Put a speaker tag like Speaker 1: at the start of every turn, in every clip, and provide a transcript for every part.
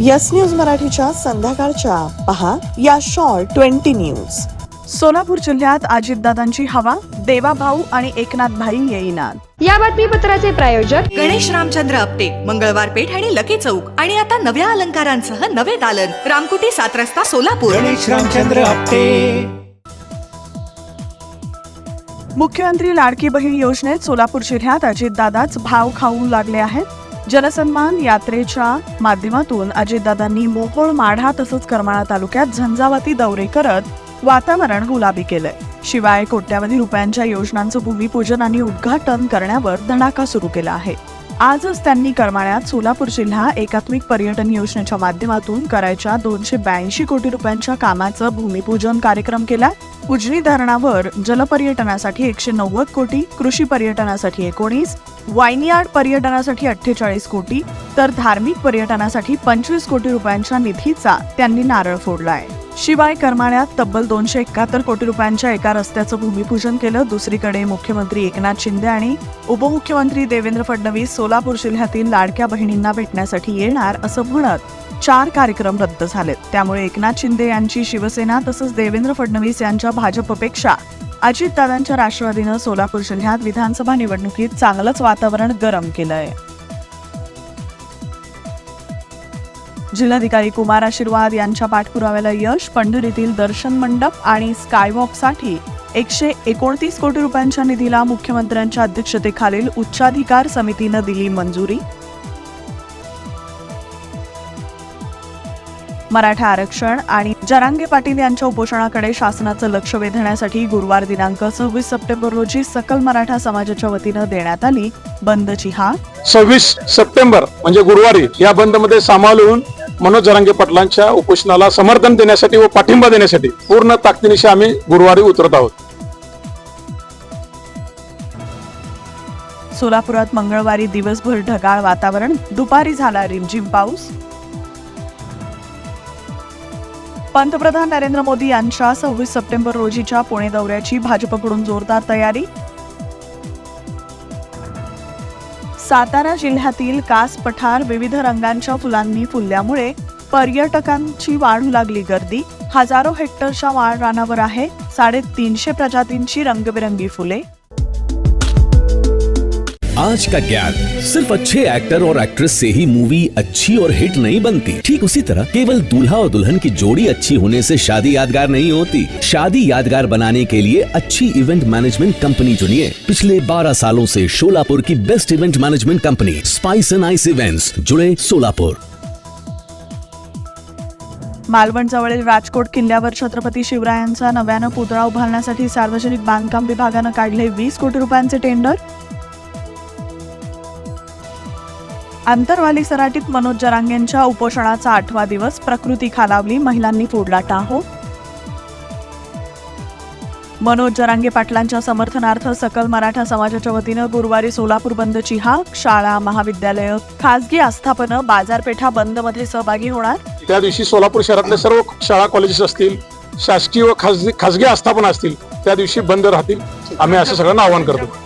Speaker 1: Yes news मराठीच्या संध्याकाळच्या. पहा या शॉर्ट ट्वेंटी न्यूज
Speaker 2: सोलापूर जिल्ह्यात अजितदादांची हवा देवाभाऊ आणि एकनाथ भाई येईनात.
Speaker 3: या बातमीपत्राचे प्रायोजक
Speaker 4: गणेश रामचंद्र आपटे मंगळवार पेठ आणि लकी चौक. आणि आता नव्या अलंकारांसह नवे दालन. रामकुटी सात रस्ता सोलापूर.
Speaker 5: गणेश रामचंद्र आपटे.
Speaker 2: मुख्यमंत्री लाडकी बहीण योजनेत सोलापूर जिल्ह्यात अजितदादाच भाव खाऊ लागले आहेत. जनसन्मान यात्रेच्या माध्यमातून अजितदादांनी मोहोळ माढा तसंच करमाळा तालुक्यात झंझावाती दौरे करत वातावरण गुलाबी केलंय. शिवाय कोट्यावधी रुपयांच्या योजनांचं भूमिपूजन आणि उद्घाटन करण्यावर धडाका सुरू केला आहे. आजच त्यांनी करमाळ्यात सोलापूर जिल्हा एकात्मिक पर्यटन योजनेच्या माध्यमातून करायच्या दोनशे ब्याऐंशी कोटी रुपयांच्या कामाचं भूमिपूजन कार्यक्रम केला उजनी धरणावर जलपर्यटनासाठी एकशे नव्वद कोटी कृषी पर्यटनासाठी एकोणीस वाईनयार्ड पर्यटनासाठी अठ्ठेचाळीस कोटी तर धार्मिक पर्यटनासाठी पंचवीस कोटी रुपयांच्या निधीचा त्यांनी नारळ फोडला आहे शिवाय करमाळ्यात तब्बल दोनशे एकाहत्तर कोटी रुपयांच्या एका रस्त्याचं भूमिपूजन केलं. दुसरीकडे मुख्यमंत्री एकनाथ शिंदे आणि उपमुख्यमंत्री देवेंद्र फडणवीस सोलापूर जिल्ह्यातील लाडक्या बहिणींना भेटण्यासाठी येणार असं म्हणत चार कार्यक्रम रद्द झालेत. त्यामुळे एकनाथ शिंदे यांची शिवसेना तसंच देवेंद्र फडणवीस यांच्या भाजपपेक्षा अजितदादांच्या राष्ट्रवादीनं सोलापूर जिल्ह्यात विधानसभा निवडणुकीत चांगलंच वातावरण गरम केलं आहे जिल्हाधिकारी कुमार आशीर्वाद यांच्या पाठपुराव्याला यश पंढरीतील दर्शन मंडप आणि स्कायवॉकसाठी एकशे एकोणतीस कोटी रुपयांच्या निधीला मुख्यमंत्र्यांच्या अध्यक्षतेखालील उच्चाधिकार समितीनं दिली मंजुरी. मराठा आरक्षण आणि जरांगे पाटील यांच्या उपोषणाकडे शासनाचं लक्ष वेधण्यासाठी गुरुवार दिनांक सव्वीस सप्टेंबर रोजी सकल मराठा समाजाच्या वतीनं देण्यात आली बंदची हाक
Speaker 6: सव्वीस सप्टेंबर म्हणजे गुरुवारी या बंदमध्ये सामावून मनोज जरांगे पाटलांच्या उपोषणाला समर्थन देण्यासाठी व पाठिंबा देण्यासाठी पूर्ण ताकदीनिशी आम्ही गुरुवारी उतरत आहोत.
Speaker 2: सोलापुरात मंगळवारी दिवसभर ढगाळ वातावरण दुपारी झाला रिमझिम पाऊस. पंतप्रधान नरेंद्र मोदी यांच्या सव्वीस सप्टेंबर रोजीच्या पुणे दौऱ्याची भाजपकडून जोरदार तयारी. सातारा जिल्ह्यातील कास पठार विविध रंगांच्या फुलांनी फुलल्यामुळे पर्यटकांची वाढू लागली गर्दी. हजारो हेक्टरच्या वाळ रानावर आहे साडेतीनशे प्रजातींची रंगबिरंगी फुले.
Speaker 7: आज का ज्ञान सिर्फ़ अच्छे एक्टर और एक्ट्रेस से ही मूवी अच्छी और हिट नहीं बनती। ठीक उसी तरह केवल दूल्हा और दुल्हन की जोड़ी अच्छी होने से शादी यादगार नहीं होती। शादी यादगार बनाने के लिए अच्छी इवेंट मैनेजमेंट कंपनी चुनिए। पिछले 12 सालों से शोलापुर की best event management company Spice and Ice Events जुड़े सोलापुर
Speaker 2: मालवण जवळील राजकोट किल्ल्यावर छत्रपती शिवरायांचा नव्यानं पुतळा उभारण्यासाठी सार्वजनिक बांधकाम विभागानं काढले वीस कोटी रुपयांचे टेंडर आंतरवाली सराटीत मनोज जरांगेंच्या उपोषणाचा आठवा दिवस प्रकृती खालावली महिलांनी फोडला टाहो. मनोज जरांगे पाटलांच्या समर्थनार्थ सकल मराठा समाजाच्या वतीनं गुरुवारी सोलापूर बंदची हाक शाळा महाविद्यालय खासगी आस्थापनं बाजारपेठा बंदमध्ये सहभागी होणार?
Speaker 6: त्या दिवशी सोलापूर शहरातले सर्व शाळा कॉलेजेस असतील शासकीय व खाजगी खासगी आस्थापना असतील त्या दिवशी बंद राहतील. आम्ही असं सगळ्यांना आवाहन करतो.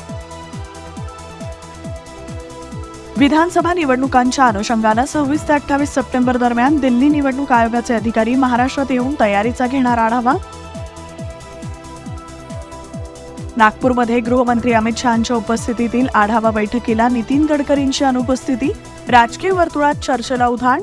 Speaker 2: विधानसभा निवडणुकांच्या अनुषंगानं सव्वीस ते अठ्ठावीस सप्टेंबर दरम्यान दिल्ली निवडणूक आयोगाचे अधिकारी महाराष्ट्रात येऊन तयारीचा घेणार आढावा. नागपूरमध्ये गृहमंत्री अमित शहाच्या उपस्थितीतील आढावा बैठकीला नितीन गडकरींची अनुपस्थिती राजकीय वर्तुळात चर्चेला उधाण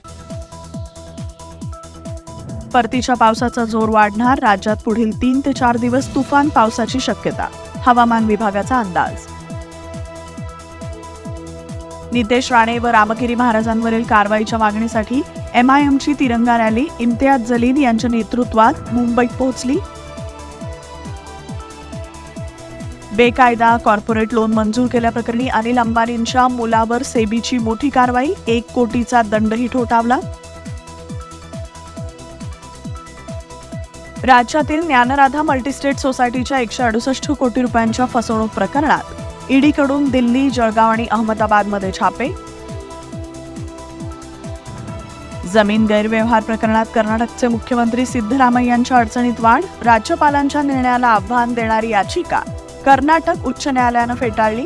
Speaker 2: परतीच्या पावसाचा जोर वाढणार राज्यात पुढील तीन ते चार दिवस तुफान पावसाची शक्यता हवामान विभागाचा अंदाज. नितेश राणे व रामगिरी महाराजांवरील कारवाईच्या मागणीसाठी एमआयएमची तिरंगा रॅली इम्तियाज जलील यांच्या नेतृत्वात मुंबईत पोहोचली. बेकायदा कॉर्पोरेट लोन मंजूर केल्याप्रकरणी अनिल अंबानींच्या मुलावर सेबीची मोठी कारवाई एक कोटीचा दंडही ठोठावला. राज्यातील ज्ञानराधा मल्टीस्टेट सोसायटीच्या एकशे अडुसष्ट कोटी रुपयांच्या फसवणूक प्रकरणात ईडीकडून दिल्ली जळगाव आणि अहमदाबादमध्ये छापे. जमीन गैरव्यवहार प्रकरणात कर्नाटकचे मुख्यमंत्री सिद्धरामय्यांच्या अडचणीत वाढ राज्यपालांच्या निर्णयाला आव्हान देणारी याचिका कर्नाटक उच्च न्यायालयानं फेटाळली.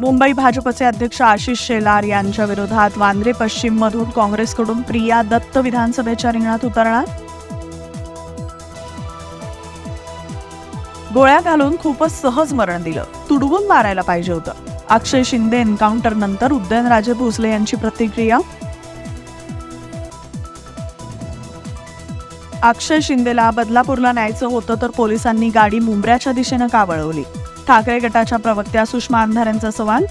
Speaker 2: मुंबई भाजपचे अध्यक्ष आशिष शेलार यांच्या विरोधात वांद्रे पश्चिम मधून काँग्रेसकडून प्रिया दत्त विधानसभेच्या रिंगणात उतरणार? गोळ्या घालून खूपच सहज मरण दिलं. तुडवून मारायला पाहिजे होतं. अक्षय शिंदे एन्काउंटर नंतर उदयनराजे भोसले यांची प्रतिक्रिया? अक्षय शिंदेला बदलापूरला न्यायचं होतं तर पोलिसांनी गाडी मुंबऱ्याच्या दिशेनं का वळवली ठाकरे गटाच्या प्रवक्त्या सुषमा अंधाऱ्यांचा सवाल.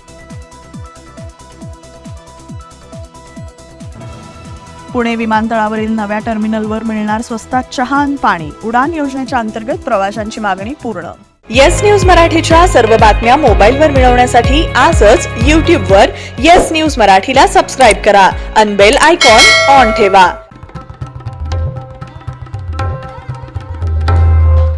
Speaker 2: पुणे विमानतळावरील नव्या टर्मिनलवर मिळणार स्वस्तात चहा आणि पाणी. उडान योजनेच्या अंतर्गत प्रवाशांची मागणी पूर्ण.
Speaker 1: येस न्यूज मराठीच्या सर्व बातम्या मोबाईलवर मिळवण्यासाठी आजच यूट्यूबवर येस न्यूज मराठीला सबस्क्राईब करा. अनबेल आयकॉन ऑन ठेवा.